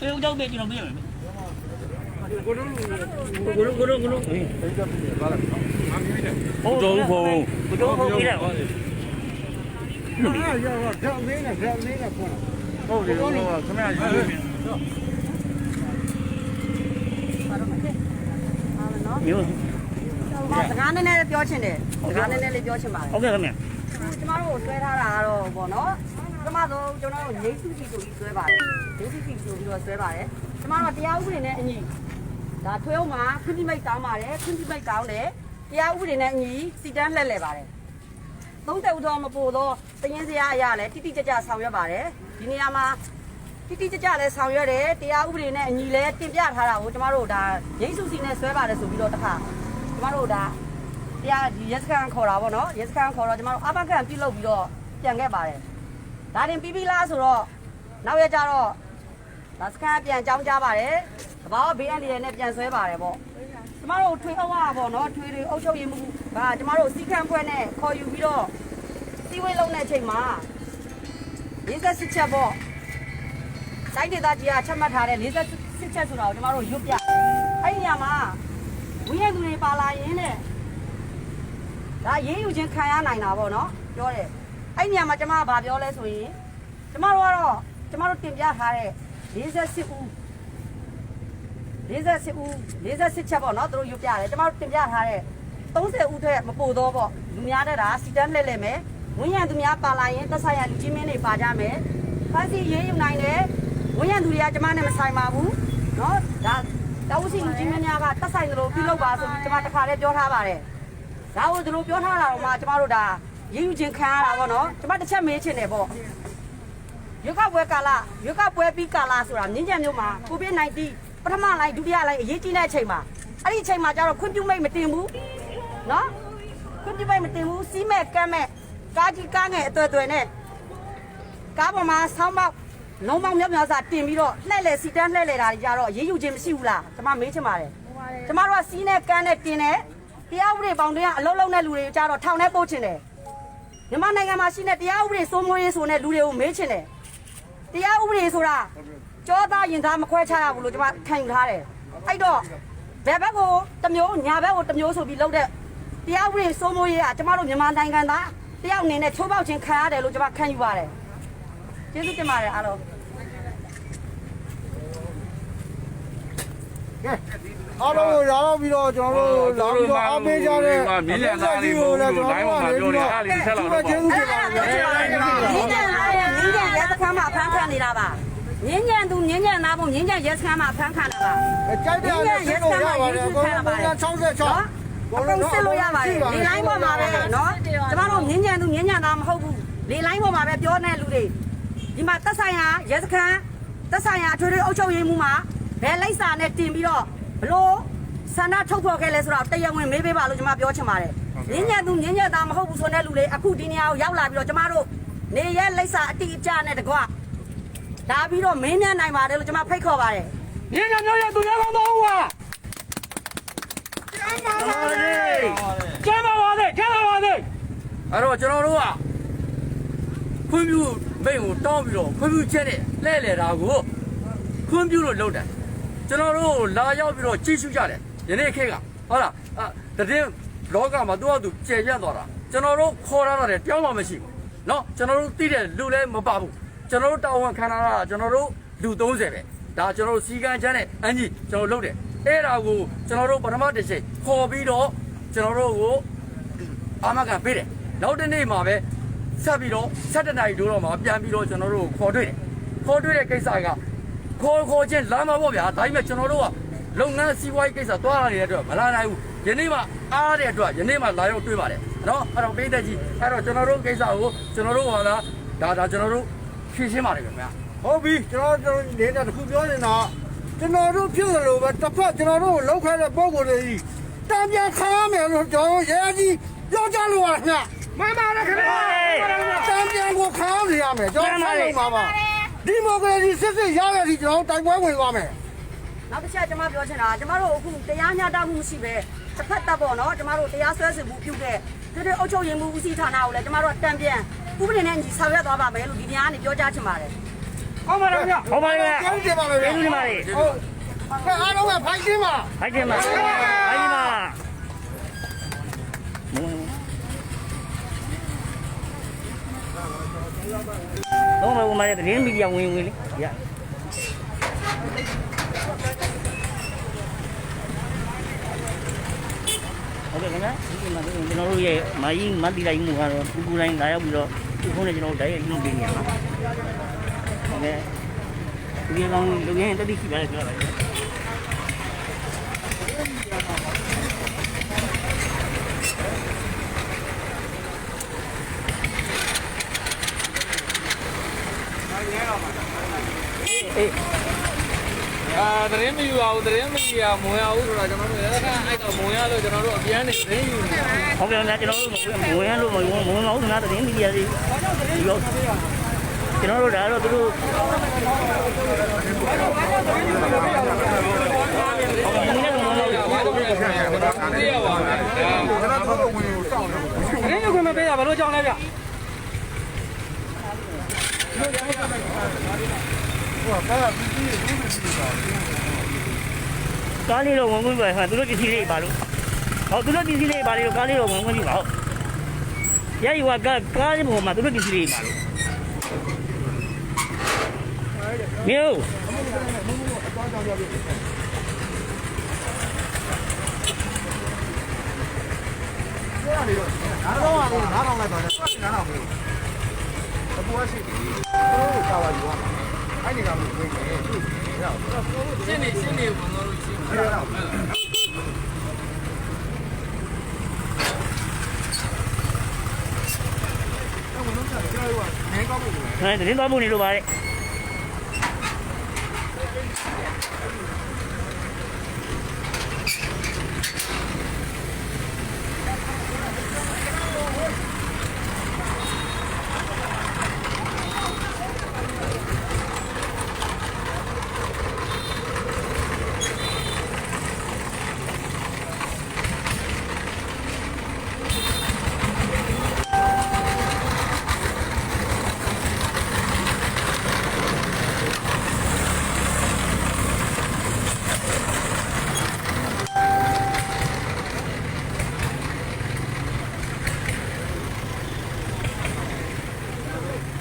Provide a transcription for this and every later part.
ဒီကောင်တွေကတော့မရဘူး တယ်။အေးဦးကြောင့်ပဲကျွန်တော်ပြရမယ်။ကိုတို့ကိုတို့ကိုတို့ကိုတို့ဒီတက်ပြီးပါလားဟုတ်တော့ဘုံကိုတို့ဟုတ်ပြီလား။ဟာရပါဓာတ်လေးနဲ့ဓာတ်လေးနဲ့ဖွင့်ဟုတ်တယ်ဟုတ်ကခမရယူနေမျိုးဟောစကားနည်းနည်းလေးပြောချင်တယ်စကားနည်းနည်းလေးပြောချင်ပါတယ်ဟုတ်ကဲ့ခင်ဗျာကျမတို့ကိုဆွဲထားတာကတော့ပေါ့နော်ကျမတို့ကျွန်တော်တို့နေစုစီဆိုပြီးဆွဲပါတယ်နေစုစီဆိုပြီးတော့ဆွဲပါတယ်ကျမတို့တရားဥပဒေနဲ့အညီ ဒါထွေးအောင်မှာခွင့်ပြုမိတ်တောင်းပါတယ်ခွင့်ပြုမိတ်တောင်းတယ်တရားဥပဒေနဲ့အညီစီတန်းလှည့်လှည့်ပါတယ်သုံးသက်ဥတော်မပို့တော့တရင်စရာအရာလည်းတိတိကျကျဆောင်ရွက်ပါတယ်ဒီနေရာမှာတိတိကျကျလည်းဆောင်ရွက်တယ်တရားဥပဒေနဲ့အညီလည်းတင်ပြထားတာကိုကျမတို့ဒါရိတ်စုစီနဲ့ဆွဲပါတယ်ဆိုပြီးတော့တခါကျမတို့ဒါတရားဒီရက်စကန်ခေါ်တာပေါ့နော်ရက်စကန်ခေါ်တော့ကျမတို့အဘကန်ပြုတ်လုပ်ပြီးတော့ပြန်ခဲ့ပါတယ်ဒါတင်ပြီးပြီးလားဆိုတော့နောက်ရကြတော့ ဒါစကန်ပြန်ကြောင်းကြပါတယ်တဘာဝဘေးအန္တရာယ်နဲ့ပြန်ဆွဲပါတယ်ပေါ့ကျမတို့ထွေအုပ်ကပေါ့နော်ထွေတွေအုပ်ချုပ်ရေးမှုကကျမတို့စီကံဖွဲ့နဲ့ခေါ်ယူပြီးတော့စီဝေးလုံးတဲ့အချိန်မှာ48ချက်ပေါ့တိုင်းဒေသကြီးကချက်မှတ်ထားတဲ့48ချက်ဆိုတာကိုကျမတို့ရွတ်ပြအဲ့ဒီညမှာဝင်းရသူတွေပါလာရင်တဲ့ဒါရေးယူခြင်းခံရနိုင်တာပေါ့နော်ပြောတယ်အဲ့နေရာမှာကျမကဘာပြောလဲဆိုရင်ကျမတို့ကတော့ကျမတို့တင်ပြထားတဲ့ 48ဦး48ဦး48ချက်ပေါ့နော်သူတို့ယူပြတယ်ကျမတို့တင်ပြထားတဲ့30ဦးထက်မပိုတော့ပေါ့လူများတဲ့တာစီတန်းလှည့်လှည့်မယ်ဝင်းရံသူများပါလာရင်သက်ဆိုင်ရာလူကြီးမင်းတွေပါကြမယ်ဖန်စီရေးယူနိုင်တယ်ဝင်းရံသူတွေကကျမနဲ့မဆိုင်ပါဘူးနော်ဒါတောက်စီလူကြီးမင်းများကသက်ဆိုင်တယ်လို့ပြုလုပ်ပါဆိုပြီးကျမတခါတည်းပြောထားပါတယ်ဒါကိုသူတို့ပြောထားတာတော့မှကျမတို့ဒါရင်းယူခြင်းခံရတာပေါ့နော်ကျမတစ်ချက်မေးချင်တယ်ပေါ့ ရွက်ကပွဲကာလရွက်ကပွဲပြီးကာလဆိုတာမြင်းကြံမျိုးမှာကိုဗစ် -19 ပထမလိုင်းဒုတိယလိုင်းအရေးကြီးတဲ့အချိန်မှာအဲ့ဒီအချိန်မှာကျတော့ခွင့်ပြုမိတ်မတင်ဘူးနော်ခွင့်ပြုမိတ်မတင်ဘူးစီးမဲ့ကမ်းမဲ့ကားကြီးကားငယ်အသွယ်သွယ်နဲ့ကားပေါ်မှာဆောင်းပေါက်လုံးပေါင်းမြောက်မြောက်စာတင်ပြီးတော့လှဲ့လေစီတန်းလှဲ့လေတာတွေကြတော့ရေးယူခြင်းမရှိဘူးလားကျမမေးချင်ပါတယ်ကျမတို့ကစီးနဲ့ကမ်းနဲ့တင်တယ်တရားဥပဒေပေါင်းတွေကအလုံးလုံးတဲ့လူတွေကြတော့ထောင်ထဲပို့ချင်တယ်မြန်မာနိုင်ငံမှာရှိတဲ့တရားဥပဒေစိုးမိုးရေးဆိုတဲ့လူတွေကိုမေးချင်တယ် တရားဥပဒေဆိုတာကြောသားရင်သားမခွဲခြားရဘူးလို့ကျွန်မခံယူထားတယ်အဲ့တော့ဘယ်ဘက်ကိုတစ်မျိုးညာဘက်ကိုတစ်မျိုးဆိုပြီးလုပ်တဲ့တရားဥပဒေစိုးမိုးရေးကကျွန်မတို့မြန်မာနိုင်ငံသားတယောက်အနေနဲ့ချိုးပေါက်ခြင်းခံရတယ်လို့ကျွန်မခံယူပါတယ်ကျေးဇူးတင်ပါတယ်အားလုံးအားလုံးရောက်ပြီးတော့ကျွန်တော်တို့လာပြီးတော့အားပေးကြတဲ့မြင်းရံသားလေးကိုလိုင်းပေါ်မှာပြောနေအားလေးဆက်လာတော့ကျေးဇူးတင်ပါတမြယ် ပြီးတဲ့ရဲစခန်းမှာဖမ်းခံနေတာပါငင်းညံသူငင်းညံသားဖို့ငင်းညံရဲစခန်းမှာဖမ်းခံတာပါကြိုက်တဲ့ရဲစခန်းမှာရင်းချခံတာပါ66အကုန်စစ်လို့ရပါတယ်လေလိုင်းပေါ်မှာပဲနော်ကျမတို့ငင်းညံသူငင်းညံသားမဟုတ်ဘူးလေလိုင်းပေါ်မှာပဲပြောနေလူတွေဒီမှာတက်ဆိုင်ဟာရဲစခန်းတက်ဆိုင်ဟာအထွေထွေအုပ်ချုပ်ရေးမှူးမှာဘယ်လိပ်စာနဲ့တင်ပြီးတော့ဘလို့ဆန္ဒထုတ်ဖော်ခဲ့လဲဆိုတော့တရားဝင်မေးပေးပါလို့ကျွန်မပြောချင်ပါတယ်။ငင်းညက်သူငင်းညက်သားမဟုတ်ဘူးဆိုတဲ့လူတွေအခုဒီနေရာကိုရောက်လာပြီးတော့ကျွန်မတို့ နေရဲလိပ်စာအတိအကျနဲ့တကွလာပြီးတော့မင်းမြတ်နိုင်ပါတယ်လို့ကျွန်မဖိတ်ခေါ်ပါတယ်မြင်းကြမျိုးရဲ့သူရဲကောင်းတော့ဟာကျမ်းပါပါစေကျမ်းပါပါစေအဲ့တော့ကျွန်တော်တို့ကခွင့်ပြုမိတ်ကိုတောင်းပြီးတော့ခွင့်ပြုချက်နဲ့လှည့်လေတာကိုခွင့်ပြုလို့လုပ်တယ်ကျွန်တော်တို့လာရောက်ပြီးတော့ကြည့်ရှုကြတယ်ယနေ့ခေတ်ကဟုတ်လားအတည်လောကမှာသူ့အတူကျေပြတ်သွားတာကျွန်တော်တို့ခေါ်ရတာတည်းတောင်းမှမရှိဘူး နော်ကျွန်တော်တို့သိတဲ့လူလည်းမပါဘူးကျွန်တော်တို့တာဝန်ခံထားတာကျွန်တော်တို့လူ30ပဲဒါကျွန်တော်တို့စီကံချမ်းတဲ့အန်ကြီးကျွန်တော်လုပ်တယ်အဲ့ဒါကိုကျွန်တော်တို့ပထမတစ်ချိန်ခေါ်ပြီးတော့ကျွန်တော်တို့ကိုအာမခံပေးတယ်နောက်တစ်နေ့မှာပဲဆက်ပြီးတော့7နှစ်တိုးတော့မှပြန်ပြီးတော့ကျွန်တော်တို့ခေါ်တွေ့တယ်ခေါ်တွေ့တဲ့ကိစ္စကခေါ်ခေါ်ချင်းလာမှာပေါ့ဗျာဒါပေမဲ့ကျွန်တော်တို့ကလုပ်ငန်းစီးပွားရေးကိစ္စသွားရနေတဲ့အတွက်မလာနိုင်ဘူးယနေ့မှအားတဲ့အတွက်ယနေ့မှလာရောက်တွေ့ပါတယ် နော်အဲ့တော့ပေးတဲ့ကြီးအဲ့တော့ကျွန်တော်တို့ကိစ္စကိုကျွန်တော်တို့ဟာလားဒါဒါကျွန်တော်တို့ဖြည့်ရှင်းပါတယ်ခင်ဗျာဟုတ်ပြီကျွန်တော်တို့နေတဲ့တခုပြောနေတာကျွန်တော်တို့ဖြစ်တယ်လို့ပဲတစ်ဖက်ကျွန်တော်တို့ကိုလောက်ခဲတဲ့ပုံကိုယ်တွေကြီးတံပြန်ခါရမယ်လို့ကျွန်တော်ရဲကြီးပြောကြလို့ပါခင်ဗျမှန်ပါတယ်ခင်ဗျတံပြန်ကိုခါရရမယ်ကျွန်တော်ဆက်လုပ်ပါပါဒီမိုကရေစီစစ်စစ်ရရသည်ကျွန်တော်တိုက်ပွဲဝင်သွားမယ်နောက်တစ်ချက်ကျွန်မပြောချင်တာကျွန်မတို့အခုတရားမျှတမှုမရှိပဲတစ်ဖက်တပ်ပေါ့နော်ကျွန်မတို့တရားစွဲဆိုမှုပြုတဲ့ ဒီဒီအုပ်ချုပ်ရေးမှုဦးစီးဌာနကိုလည်းကျွန်မတို့တံပြန်ဥပဒေနဲ့ညီဆောင်ရွက်သွားပါမယ်လို့ဒီညကနေပြောကြားချင်ပါတယ်ဟုတ်ပါလားဗျဟုတ်ပါလားကျေးဇူးတင်ပါမယ်ဗျာကျေးဇူးတင်ပါတယ်ဟုတ်ကဲအားလုံးကဖိုင်တင်းပါဖိုက်တင်ပါဖိုက်တင်ပါတော့မမရတဲ့ရင်းမီဒီယာဝင်ဝင်လေရ ဟုတ်ကဲ့ခင်ဗျာဒီမှာကျွန်တော်တို့ရဲ့မာကြီးမတ်တီလိုက်မှုကတော့ပူပူတိုင်းလာရောက်ပြီးတော့ဒီဖုန်းနဲ့ကျွန်တော်တို့ဓာတ်ရိုက်လုပ်ပေးနေရမှာဟုတ်ကဲ့ဒီကောင်လူရင်းတက်တိရှိပါလေပြောပါလေအာ သတင်းမယူအောင်သတင်းမယူအောင်မဝင်အောင်ဆိုတော့ကျွန်တော်တို့လည်းအဲ့တော့မဝင်ရလို့ကျွန်တော်တို့အပြန်နေသတင်းယူနေဟုတ်ကဲ့ခင်ဗျာကျွန်တော်တို့မဝင်ရလို့မဝင်မဝင်မဟုတ်ဘူးငါသတင်းမီဒီယာတွေရောကျွန်တော်တို့ဒါတော့သူတို့ဟုတ်ကဲ့မင်းလည်းမဝင်လို့ဘာလို့ပြန်ပြ န်ကျွန်တော်သိရပါမယ်ကျွန်တော်တို့ဝင်ကိုစောင့်နေ။သတင်းယူခွင့်မပေးရဘာလို့ကြောင်းလဲဗျကားလေးတော့ဝင်ဝင်ပဲဟာသူတို့ပစ္စည်းလေးပါလို့ဟောသူတို့ပစ္စည်းလေးပါလို့ကားလေးတော့ဝင်ဝင်ပြီပါဟုတ်ရည်ဝကကားလေးပေါ်မှာသူတို့ပစ္စည်းလေးပါလို့မြို့နားတော့ကတော့နားထောင်လိုက်ပါနဲ့နားထောင်ပြီအပူအရှိတို့ကာဝါယူပါ အဲ့ဒီကမဝင်နေရ။ရှင်းနေရှင်းနေဝင်တော့လို့ရှင်းအဲ့ဒါတော့ဝင်တော့ကျွန်တော်တို့ကနေကောက်ပြီအဲသတင်းသွားမှုနေလို့ပါလေ။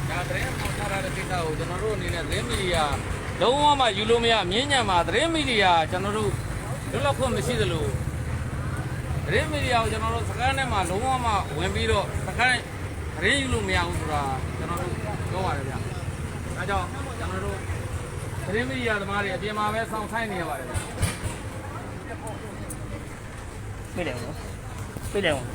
ဒါသတင်းပေါ် ထားတဲ့ကိစ္စကိုကျွန်တော်တို့အနေနဲ့သတင်းမီဒီယာလုံးဝမှယူလို့မရမြင်းညံမှာသတင်းမီဒီယာကျွန်တော်တို့လွတ်လပ်ခွင့်မရှိသလိုသတင်းမီဒီယာကိုကျွန်တော်တို့စကားနဲ့မှလုံးဝမှဝင်ပြီးတော့စကားသတင်းယူလို့မရဘူးဆိုတာကျွန်တော်တို့ပြောပါတယ်ဗျာ။အဲကြောင့်ကျွန်တော်တို့သတင်းမီဒီယာသမားတွေအပြင်မှာပဲစောင့်ဆိုင်နေရပါတယ်ဗျာ။ပြည့်တယ်နော်ပြည့်တယ်နော်